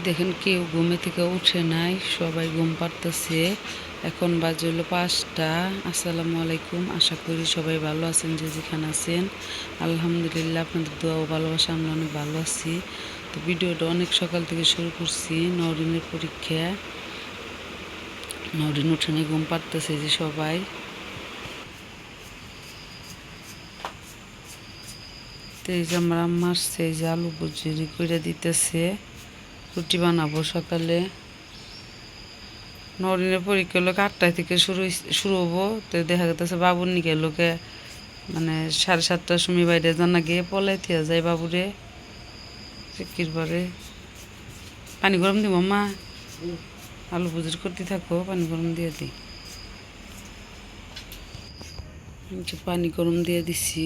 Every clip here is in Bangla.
দেখেন কেউ ঘুমে থেকে উঠে নাই, সবাই ঘুম পাড়তেছে। এখন বাজে হলো পাঁচটা। আসসালামু আলাইকুম, আশা করি সবাই ভালো আছেন, যে যেখানে আছেন। আলহামদুলিল্লাহ, আপনাদের দোয়া ও ভালোবাসা, আমরা অনেক ভালো আছি। তো ভিডিওটা অনেক সকাল থেকে শুরু করছি, নরিনের পরীক্ষা। নরিন উঠানে ঘুম পাড়তেছে যে সবাই। তো এই যে আমার আম্মা আসছে, এই যে আলু বুঝি করে দিতেছে। রুটি বানাবো সকালে। নরিনের পরীক্ষা লোক আটটায় থেকে শুরু শুরু হব। তো দেখা যাচ্ছে বাবুর নিকে লোকে মানে সাড়ে সাতটার সময় বাইরে জানা গিয়ে পলাই থিয়া যায় বাবুরে। চিকির পরে। পানি গরম দিব, মা? আলু বুজির করতে থাকো, পানি গরম দিয়ে দিই পানি গরম দিয়ে দিছি।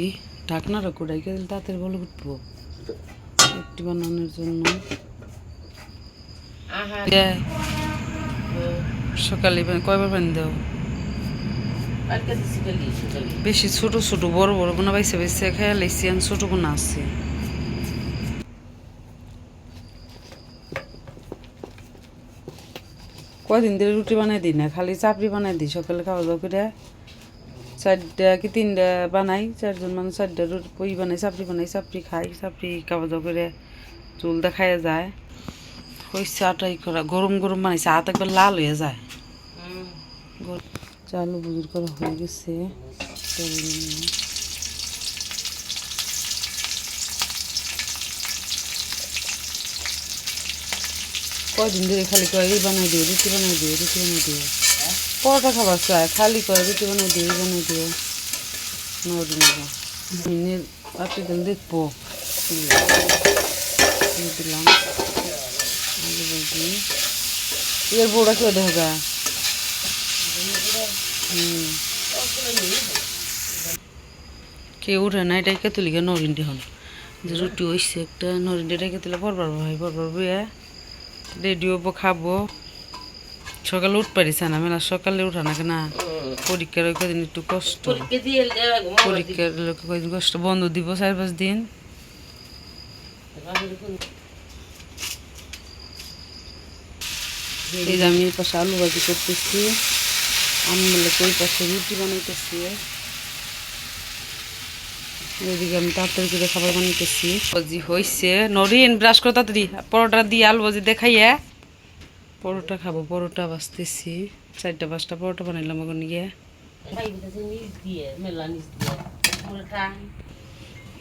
ঢাকনাটা কোড়াই দিলে তাড়াতাড়ি বলে উঠবো। রুটি বানানোর জন্য। সকালে কয়বার পানি দাও? বেশি ছোট ছোট বড় বড় গুণা বাইসে বাইসে খেয়ে লাইছি আর ছোট গুণা আছে। কয়দিন ধরে রুটি বানাই দিই না খালি চাপড়ি বানাই দিই সকালে খাওয়া দাওয়া করে চারটা কি তিনটা বানাই চারজন মানুষ চারটা রুটি পই বানাই চাপড়ি বানাই চাপড়ি খাই চাপড়ি খাওয়া দাওয়া করে চুল দেখায় যায়। হয়েছে আটাই করা গরম গরম বানাইছে হাত একবার লাল হয়ে যায়। চালু বুজুর করা হয়ে গেছে। দিয়ে। কয়দিন ধরে খালি কয় এই বানাই দিও রুটি বানাই দিও রুটি বানাই দিও। পরোটা খাবার চায় খালি কয় রুটি বানাই দিও বানাই দিও। নড়ি নেব আপনি দেখব। দিলাম। এর বউটা কেউ দেখা কেউ উঠে না এটাই কে তুলি নরিন্ডি হন। যে রুটি হইছে একটা নরিন্ডি রেখে তুলে পরবার ভাই পরবার বইয়া রেডি হব খাব। সকালে উঠ পারিস না মেলা সকালে উঠা না। কেনা পরীক্ষার ওই কদিন একটু কষ্ট। পরীক্ষার কদিন কষ্ট বন্ধ দিব চার পাঁচ দিন। এই যে আমি এই পাশে আলু ভাজি করতেছি। আমি বলে ওই পাশে রুটি বানাইতেছি। এদিকে আমি তাড়াতাড়ি করে খাবার বানাইতেছি। ভাজি হয়েছে নরিন ব্রাশ করে তাড়াতাড়ি। পরোটা দিয়ে আলু ভাজি দেখাইয়া। পরোটা খাব, পরোটা বাজতেছি চারটা পাঁচটা পরোটা বানাইলাম এখন গিয়ে।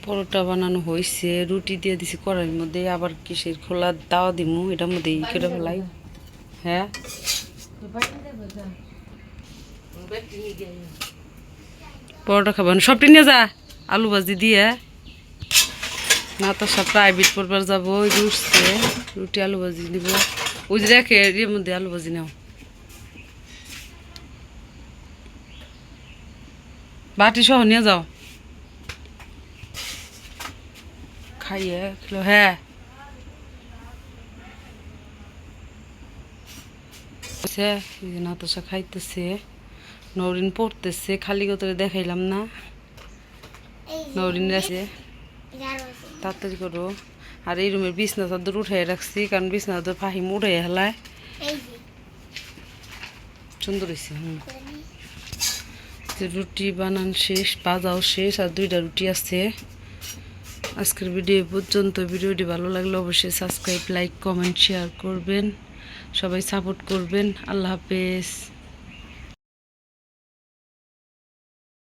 পরোটা বানানো হয়েছে রুটি দিয়ে দিছি কড়াইয়ের মধ্যে। আবার কিসের খোলা দাওয়া দিমু, এটার মধ্যে করে ফেলাই। হ্যাঁ। পরোটা খাবেন সবটি নিয়ে যা। আলু ভাজি দিয়ে। না তো সব প্রাইভেট পড়বার যাব উঠছে। রুটি, আলু ভাজি দিব ওই যে রেখে এর মধ্যে আলু ভাজি নাও। বাটি সহ নিয়ে যাও। খাইয়ে হ্যাঁ হচ্ছে, এই যে নাতাশা খাইতেছে নরিন পড়তেছে খালি কতরে দেখাইলাম না। নরিন আছে। তাড়াতাড়ি করো। আর এই রুমের বিছনা চাদর উঠাই রাখছি কারণ বিছনা চাদর ফাহিম উঠাই হেলায়। সুন্দর হয়েছে হুম। রুটি বানান শেষ বাজাও শেষ আর দুইটা রুটি আছে। আজকের ভিডিও পর্যন্ত ভিডিওটি ভালো লাগলে অবশ্যই সাবস্ক্রাইব লাইক কমেন্ট শেয়ার করবেন। সবাই সাপোর্ট করবেন। আল্লাহ হাফেজ।